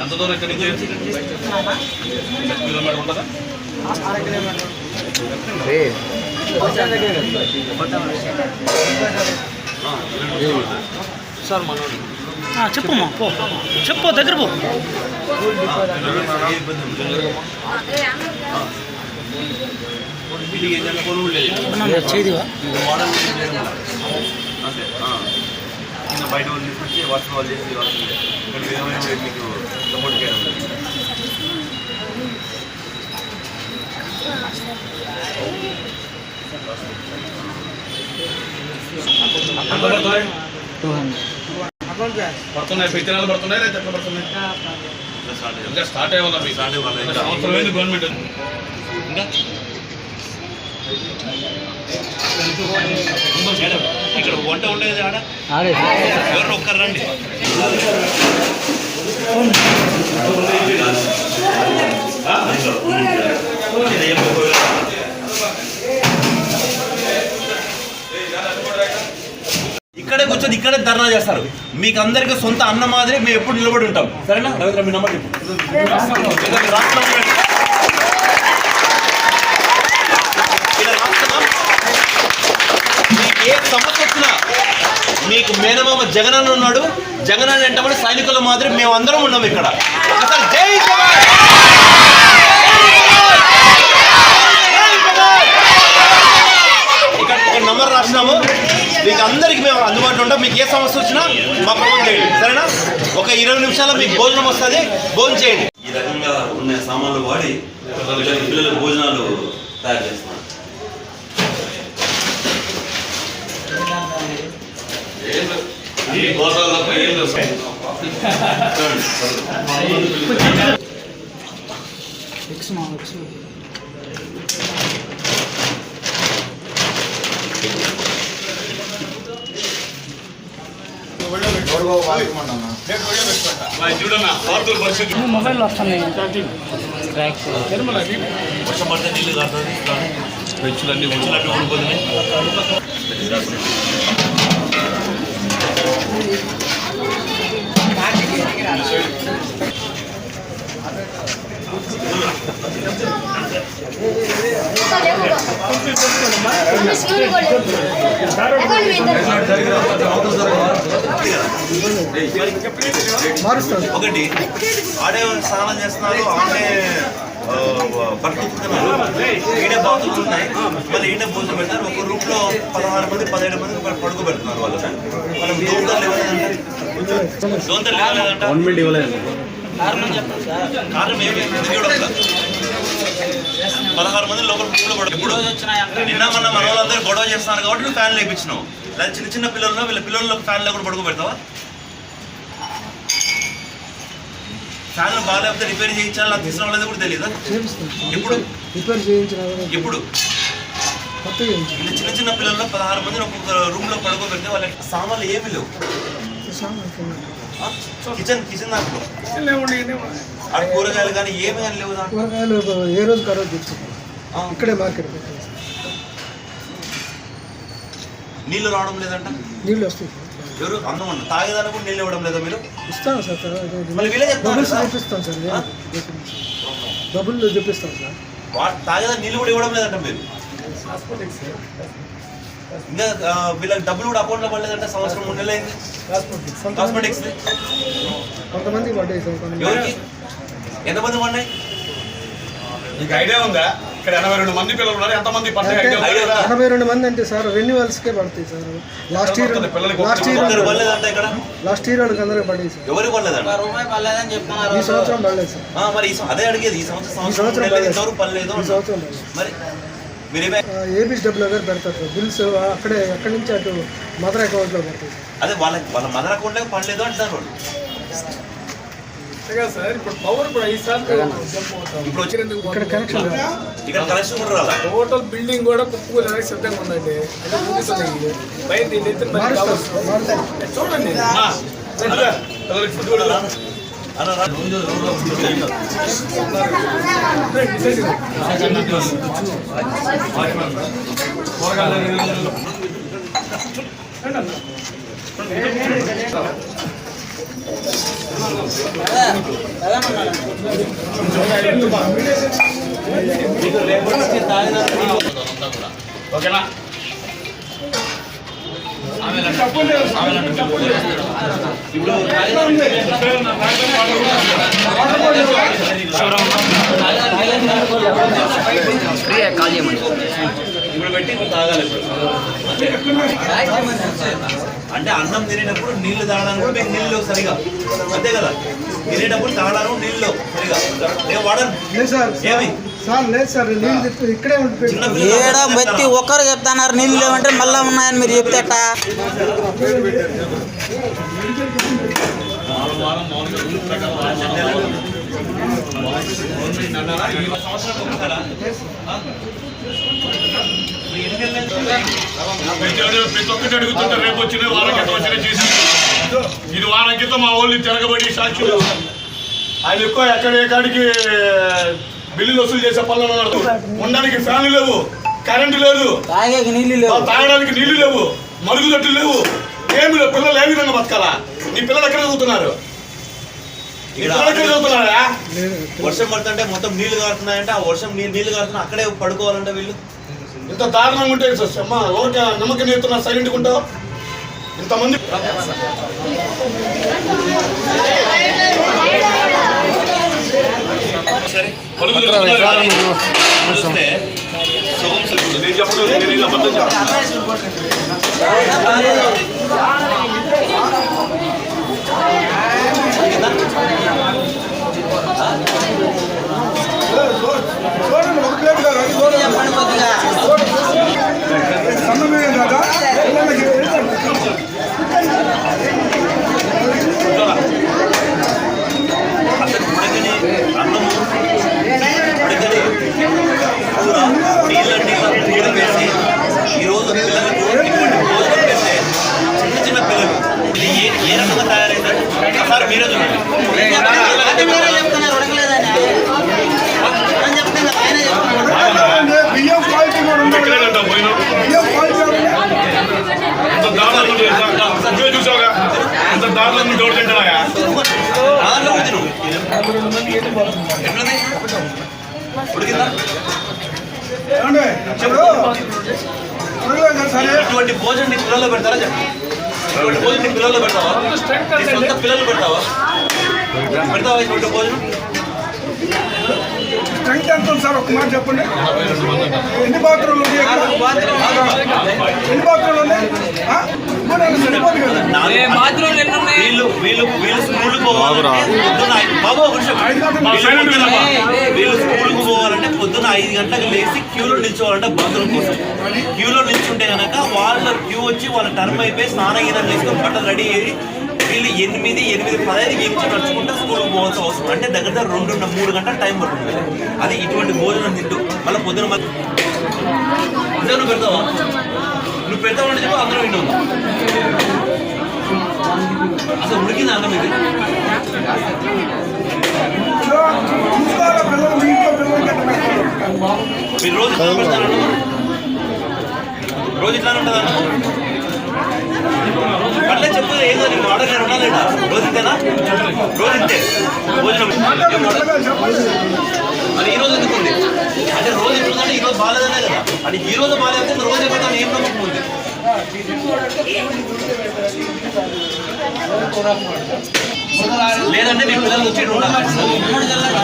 ఎంత దూరం ఇక్కడి నుంచి? కిలోమీటర్ ఉంటుందా? ఆ, సార్ మనోడు ఆ, చెప్పమ్మా. పో చెప్పు దగ్గర పో. చేదివా మోడల్. అంతే బయట వాళ్ళు తీసుకొచ్చి వర్షం వాళ్ళు చేసి వాళ్ళు ఇక్కడ విధమైన మీకు చేయడం పడుతున్నాయి? విత్తనాలు పడుతున్నాయి లేదా ఎట్లా పడుతున్నాయి? ఇంకా స్టార్ట్ అయ్యే వాళ్ళ స్టార్ట్ అయ్యే వాళ్ళ సంవత్సరం అయింది గవర్నమెంట్? ఇంకా? మేడం ఇక్కడ వంట ఉండేది ఆడ. ఎవరు ఒక్కరు రండి. ఇక్కడే కూర్చొని ఇక్కడే ధర్నా చేస్తారు. మీకు అందరికీ సొంత అన్న మాదిరి మేము ఎప్పుడు నిలబడి ఉంటాం. సరేనా? రవీంద్ర మీ నంబర్ చెప్పు. మీకు ఏ సమస్య వచ్చినా మీకు మేనమామ జగన్ ఉన్నాడు. జగన్ అని అంటే సైనికుల మాదిరి మేము అందరం ఉన్నాం ఇక్కడ. ఒకసారి జై జవాన్! ఇక్కడ ఒక నంబర్ రాసినాము. మీకు అందరికి మేము అందుబాటులో ఉంటాం. మీకు ఏ సమస్య వచ్చినా మా ఫోన్ చేయండి. సరేనా? ఒక ఇరవై నిమిషాల్లో మీకు భోజనం వస్తుంది. భోజనం చేయండి. ఈ రకంగా ఉన్న సామాన్లు వాడి పిల్లల భోజనాలు తయారు చేస్తున్నాం ఎక్స్ మా ఎక్స్ చూడన్నా పార్కుల పరిస్థితి. మొబైల్ వస్తున్నాయి. వర్షం పడితే నీళ్ళు కారుతుంది పెంచులన్నీ పెంచులన్నీ మారుస్తాను ఒకటి ఆడే స్నానం చేస్తున్నారు ఆడే ఈడే బాతులు ఉన్నాయి మళ్ళీ ఈడే భోజనం పెడతారు ఒక రూమ్లో పదహారు మంది పదిహేడు మంది పడుకో పెడుతున్నారు వాళ్ళు. మనం దోమతలు ఇవ్వలేదంట గవర్నమెంట్ ఇవ్వలేదు కారణం ఏమి ఎందుకు ఇవ్వడం లేదు? పదహారు మంది లోపల రూమ్లో పడుకో ఇప్పుడు నిన్న మొన్న మన వాళ్ళందరూ గొడవ చేస్తున్నారు కాబట్టి నువ్వు ఫ్యాన్ లేపించినావు. లేదా చిన్న చిన్న పిల్లలు వీళ్ళ పిల్లల్లో ఫ్యాన్ లేకుండా పడుకో పెడతావా ఫ్యాన్లు బాగాలేకపోతే రిపేర్ చేయించాలి నాకు తీసుకురావడం లేదు కూడా తెలియదా ఇప్పుడు రిపేర్ చేయించిన ఇప్పుడు ఇలా చిన్న చిన్న పిల్లల్లో పదహారు మంది ఒక్కొక్క రూమ్లో పడుకోబెడితే వాళ్ళకి సామాన్లు ఏమి లేవు. ఆ? కిచెన్ కిచెన్ దాంట్లో? ఆ కూరగాయలు కానీ ఏమి కానీ లేవు కూరగాయలు ఏ రోజు కరోజు ఇక్కడే మార్కెట్ నీళ్ళు రావడం లేదంట? నీళ్ళు వస్తాయి. ఎవరు? అన్నం అన్న తాగేదానికి కూడా నీళ్ళు ఇవ్వడం లేదా మీరు? ఇస్తాను సార్ మళ్ళీ వీళ్ళే కదా. చూపిస్తాను సార్ డబ్బులు చూపిస్తాను సార్. వా- తాగేదా నీళ్ళు కూడా ఇవ్వడం లేదంట మీరు? ఇంకా వీళ్ళకి డబ్బులు కూడా అకౌంట్లో పడలేదంట సంవత్సరం మూడు నెలలు అయింది. కాస్మెటిక్స్ కొంతమంది పడ్డాయి సార్ ఎవరికి? ఎంతమంది పడినాయి నీకు ఐడియా ఉందా? ఇక్కడ ఎనభై రెండు మంది పిల్లలు ఉన్నారు. ఎంతమంది పడ్డాయి అంటే? ఎనభై రెండు మంది సార్ రెన్యువల్స్కే పడతాయి sir. Last year last year last year వాళ్ళకి అందరికీ పడ్డాయి సార్. ఈ సంవత్సరం పడలేదు సార్. ఆ, మరి అదే అడిగేది ఈ సంవత్సరం ఈ సంవత్సరం పడలేదు. ఈ సంవత్సరం మరి ఏబిఎస్డబ్ల్యూ గారు పెడతారు సార్. బిల్స్ అక్కడే అక్కడి నుంచి అటు మదర్ అకౌంట్లో పడతాయి సార్. అదే వాళ్ళ వాళ్ళ మదర్ అకౌంట్లో పడలేదు అంటున్నారు వాళ్ళు. ఇక్కడ కనెక్షన్. ఇక్కడ కలెక్షన్ కూడా రాలా టోటల్ బిల్డింగ్ కూడా కుప్పకూలడానికి సిద్ధంగా ఉందండి అంటే చూపిస్తుంది బయట దీని ఎత్తున మరి మారుస్తారు కావచ్చు. సార్, మారుతారు చూడండి పిల్లలకి ఫుడ్ కూడా ఓకేనా ఇప్పుడు పెట్టి ఇప్పుడు తాగాలి ఇప్పుడు. అంటే అన్నం తినేటప్పుడు నీళ్ళు తాగడానికి కూడా మీకు నీళ్ళు సరిగా. అంతే కదా? తినేటప్పుడు తాగడానికి నీళ్ళు సరిగా. నేను వాడను. ఏమి? ఏడ ప్రతి ఒక్కరు చెప్తున్నారు నీళ్ళు లేవంటే మళ్ళా ఉన్నాయని మీరు చెప్తే ఎట్టా? ప్రతి ఒక్కటి- ప్రతి ఒక్కటి అడుగుతుంటే రేపు వచ్చిన వారం క్రితం వచ్చిన చేసి ఇది వారం క్రితం మా వాళ్ళు తిరగబడి సాక్షులు. ఆయన ఎక్కువ ఎక్కడ ఎక్కడికి బిల్లులు వసూలు చేసే పనులు ఉన్నాడు ఉండడానికి ఫ్యాన్లు లేవు కరెంటు లేదు. తాగడానికి నీళ్ళు లేవు మరుగుదొడ్లు లేవు. ఏమి లేవు పిల్లలు ఏ విధంగా బతకాలా? నీ పిల్లలు ఎక్కడ చదువుతున్నారు? వర్షం పడుతుంటే మొత్తం నీళ్ళు కారుతున్నాయంటే. ఆ వర్షం నీళ్ళు కారుతున్నా అక్కడే పడుకోవాలంటే వీళ్ళు. ఇంత దారుణంగా ఉంటే అమ్మా ఊరికే నమ్మకం నేస్తున్నా సైలెంట్గా ఉంటావు ఇంతమంది పలుకులు చెప్తున్నారు. చూస్తే సగం సగం. నేను చెప్పడం నేను ఇలా అబద్ధం చెప్పను. చూడండి ఒక ప్లేట్ కాదు అది చూడండి చెప్పండి కొద్దిగా సన్నమే కదా పిల్లలకి అసలు ఉడకని అన్నము ఉడకని కూర నీళ్ళ నీళ్ళ నీళ్ళ వేసి ఈరోజు పిల్లలకు ఇటువంటి భోజనం పెడితే చిన్న చిన్న పిల్లలు ఇది ఏ ఏ రకంగా తయారైందంటే ఒకసారి మీరే చూడండి అది మీరే చెప్తున్నారు ఉడకలేదని నేను చెప్తే ఇంకా ఆయనే చెప్తున్నాడు. బియ్యం క్వాలిటీ కూడా ఉంది ఎక్కడేనంట పోయినా బియ్యం క్వాలిటీ ఉంది ఎంత దారుణంగా ఉంది తెలుసా? నువ్వే చూసావుగా ఎంత దారుణంగా నువ్వు ఇటువంటి భోజనం నీ పిల్లల్లో పెడతారా చెప్పండి ఇటువంటి భోజనం నీ పిల్లల్లో పెడతావా పిల్లలు పెడతావా? పెడతావా ఇటువంటి భోజనం? స్ట్రెంగ్త్ ఎంత ఉంది సార్ ఒక మాట చెప్పండి. ఎన్ని బాత్రూమ్లు ఉన్నాయి ఎన్ని బాత్రూమ్లు ఉన్నాయి? సరిపోదు కదా. వీళ్ళు వీళ్ళు వీళ్ళు స్కూల్కి పోవాలంటే పొద్దున ఐదు- బాబు ఒక నిమిషం. మా వీళ్ళు సైలెంట్ పొద్దున- వినమ్మా. వీళ్ళు స్కూల్కి పోవాలంటే పొద్దున ఐదు గంటలకు లేచి క్యూలో నిల్చోవాలంటే బాత్రూమ్ కోసం. క్యూలో నిల్చుంటే కనుక వాళ్ళ క్యూ వచ్చి వాళ్ళ టర్మ్ అయిపోయి స్నానం గీనం చేసుకొని బట్టలు రెడీ అయ్యి వీళ్ళు ఎనిమిది ఎనిమిది పదహైదు ఎనిమిది నడుచుకుంటూ స్కూల్కి పోవాల్సిన అవసరం అంటే దగ్గర దగ్గర రెండు మూడు గంటల టైం పడుతుంది. అది ఇటువంటి భోజనం తింటూ మళ్ళీ పొద్దున మళ్ళీ నువ్వు పెడతావా? నువ్వు పెడతావు అంటే చెప్పి అందరూ విన్నావు అసలు ఉడికింది అన్నం ఇది. మీరు రోజు ఇట్లా పెడతారు రోజు ఇట్లానే ఉంటుంది అన్నం పర్లే చెప్పు ఏదో నేను ఆర్డర్ నేను ఉండాలేడా రోజు ఇంతేనా రోజు ఇంతే భోజనం ఏం ఆర్డర్? పిల్లలు చెప్పండి మరి ఈ రోజు ఎందుకు ఉంది అంటే రోజు ఎట్లుందంటే ఈ రోజు అది ఈ రోజు బాగాలేకపోతే రోజు ఎప్పుడు ఏం నమ్మకం ఉంది? లేదంటే మీ పిల్లలు వచ్చి ఈడ మూడు జిల్లాలు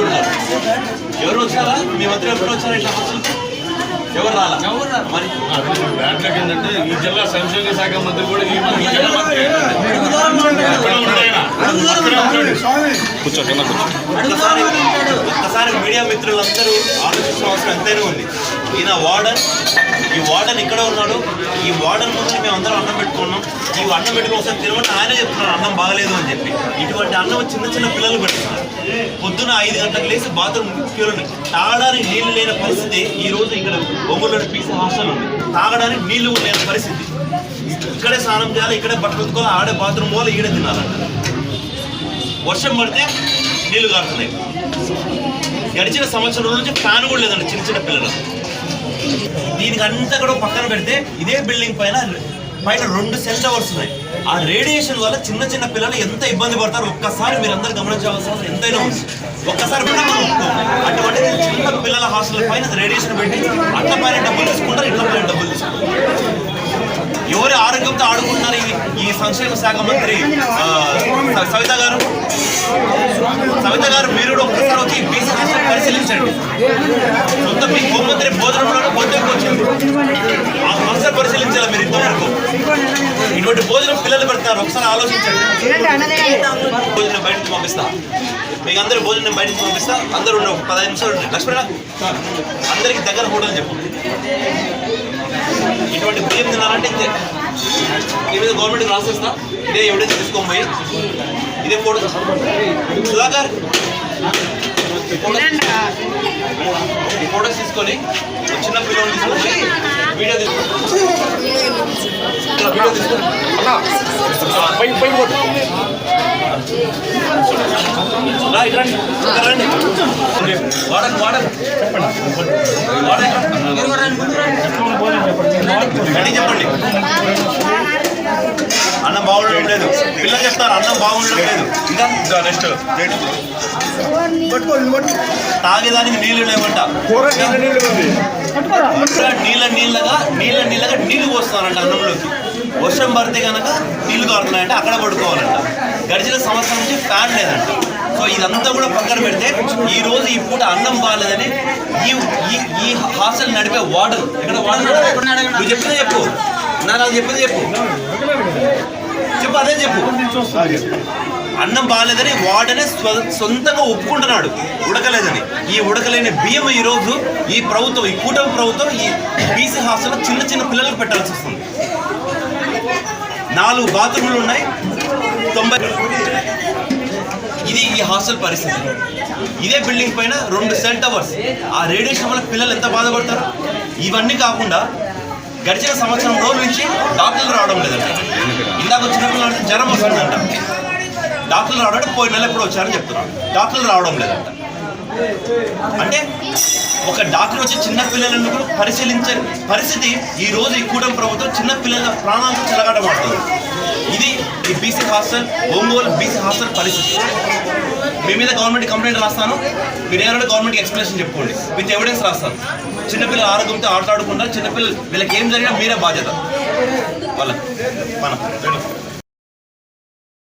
ఉన్నారు. ఎవరు వచ్చారా మీ మంత్రి ఎప్పుడు వచ్చారా ఇట్లా ఎవరు రాలా? మరి? బ్యాడ్లక్ ఏంటంటే ఈ జిల్లా సంక్షేమ శాఖ మంత్రి కూడా ఈ ఒక్కసారి మీడియా మిత్రులందరూ ఆలోచించిన అవసరం ఎంతైనా ఉంది. ఈయన వార్డన్. ఈ వార్డన్ ఇక్కడ ఉన్నాడు. ఈ వార్డన్ ముందు మేము అందరం అన్నం పెట్టుకున్నాం. ఈ అన్నం పెట్టుకుని ఒకసారి తినమంటే ఆయనే చెప్తున్నాడు అన్నం బాగలేదు అని చెప్పి. ఇటువంటి అన్నం చిన్న చిన్న పిల్లలు పెడుతున్నారు. పొద్దున ఐదు గంటలకు లేచి బాత్రూమ్ క్యూర్ తాగడానికి నీళ్ళు లేని పరిస్థితి ఈ రోజు ఇక్కడ ఒంగోలు పీసీ హాస్టల్ ఉంది. తాగడానికి నీళ్ళు లేని పరిస్థితి. ఇక్కడే స్నానం చేయాలి ఇక్కడే బట్టలు ఉతుకోవాలి ఆడే బాత్రూమ్ పోవాలి ఈడే తినాలంట. వర్షం పడితే నీళ్ళు కారుతున్నాయి. గడిచిన సంవత్సరం నుంచి ఫ్యాన్ కూడా లేదండి చిన్న చిన్న పిల్లలు దీనికి అంతా కూడా పక్కన పెడితే ఇదే బిల్డింగ్ పైన పైన రెండు సెల్ టవర్స్ ఉన్నాయి. ఆ రేడియేషన్ వల్ల చిన్న చిన్న పిల్లలు ఎంత ఇబ్బంది పడతారు ఒక్కసారి మీరు అందరు గమనించవలసిన అవసరం ఎంతైనా ఉంది. ఒక్కసారి కూడా మనం అటువంటిది చిన్న పిల్లల హాస్టల్ పైన రేడియేషన్ పెట్టి అట్ల పైన డబ్బులు తీసుకుంటారు ఇట్ల పైన డబ్బులు తీసుకుంటారు. ఎవరి ఆరోగ్యంతో ఆడుకుంటున్నారు ఈ ఈ సంక్షేమ శాఖ మంత్రి సవిత గారు? సవిత గారు మీరు కూడా ఒక్కసారి వచ్చి బీసీ హాస్టల్ పరిశీలించండి. సొంత మీ హోంమంత్రి భోజనంలో భోజనం వచ్చింది. ఆ సంస్థ పరిశీలించాలి మీరు ఇంతవరకు? ఇటువంటి భోజనం పిల్లలు పెడతారు ఒకసారి ఆలోచించండి. భోజనం బయటకు పంపిస్తా. మీకు అందరూ భోజనం బయటకు పంపిస్తా. అందరూ ఒక పదహైదు నిమిషాలు ఉండండి. లక్ష్మణ అందరికి దగ్గర హోటల్ చెప్పు. ఇటువంటి బియ్యం తినాలంటే ఇంతే ఈ మీద గవర్నమెంట్ రాసేస్తా. ఇదే ఎవిడెన్స్ తీసుకోని పోయి. ఇదే ఫోటో సుధాకర్. ఈ ఫోటోస్ తీసుకొని ఒక చిన్న పిల్లలు తీసుకొని వీడియో తీసుకొని. వీడియో తీసుకొని. వాడకు వాడకు గట్టి చెప్పండి అన్నం బాగుండడం లేదు పిల్లలు చెప్తారు అన్నం బాగుండడం లేదు ఇంకా నెక్స్ట్ తాగేదానికి నీళ్ళు లేవంట. నీళ్ళ నీళ్ళు నీళ్ళ నీళ్ళగా నీళ్ళ నీళ్ళగా నీళ్ళు పోస్తారంట అన్నంలోకి. వర్షం పడితే కనుక నీళ్ళు కారుతున్నాయంటే అక్కడ పడుకోవాలంట. గడిచిన సంవత్సరం నుంచి ఫ్యాన్ లేదంట. సో ఇదంతా కూడా పక్కన పెడితే ఈ రోజు ఈ పూట అన్నం బాగాలేదని ఈ ఈ- హాస్టల్ నడిపే వార్డర్ ఇక్కడ వార్డర్ నువ్వు చెప్పిందే చెప్పు. నా నాకు చెప్పింది చెప్పు. చెప్పు అదే చెప్పు. అన్నం బాగాలేదని వాడనే స్వ- సొంతంగా ఒప్పుకుంటున్నాడు. ఉడకలేదని. ఈ ఉడకలేని బియ్యం ఈ రోజు ఈ ప్రభుత్వం ఈ కూటమి ప్రభుత్వం ఈ బీసీ హాస్టల్లో చిన్న చిన్న పిల్లలకు పెట్టాల్సి వస్తుంది. నాలుగు బాత్రూములు ఉన్నాయి. తొంభై ఇది ఈ హాస్టల్ పరిస్థితి. ఇదే బిల్డింగ్ పైన రెండు సెల్ టవర్స్. ఆ రేడియేషన్ వల్ల పిల్లలు ఎంత బాధపడతారు? ఇవన్నీ కాకుండా గడిచిన సంవత్సరం రోజు నుంచి డాక్టర్లు రావడం లేదంట. ఇందాక వచ్చిన పిల్లలకి జ్వరం వస్తుందంట. డాక్టర్లు రావడానికి పోయిన నెల ఎప్పుడు వచ్చారని చెప్తున్నారు. డాక్టర్లు రావడం లేదంట. అంటే ఒక డాక్టర్ వచ్చి చిన్న పిల్లలను కూడా పరిశీలించే పరిస్థితి ఈ రోజు ఈ కూటమి ప్రభుత్వం చిన్న పిల్లల ప్రాణాలతో చెలగాటమాడుతుంది ఇది ఈ BC hostel Ongole BC hostel పరిస్థితి. మీ మీద గవర్నమెంట్ కంప్లైంట్ రాస్తాను. మీరు ఏమైనా గవర్నమెంట్కి ఎక్స్ప్లెనేషన్ చెప్పుకోండి. విత్ ఎవిడెన్స్ రాస్తాను. చిన్నపిల్లల ఆరోగ్యంతో ఆటలాడుకుంటారు చిన్నపిల్లలు వీళ్ళకి ఏం జరిగినా మీరే బాధ్యత. వాళ్ళ మన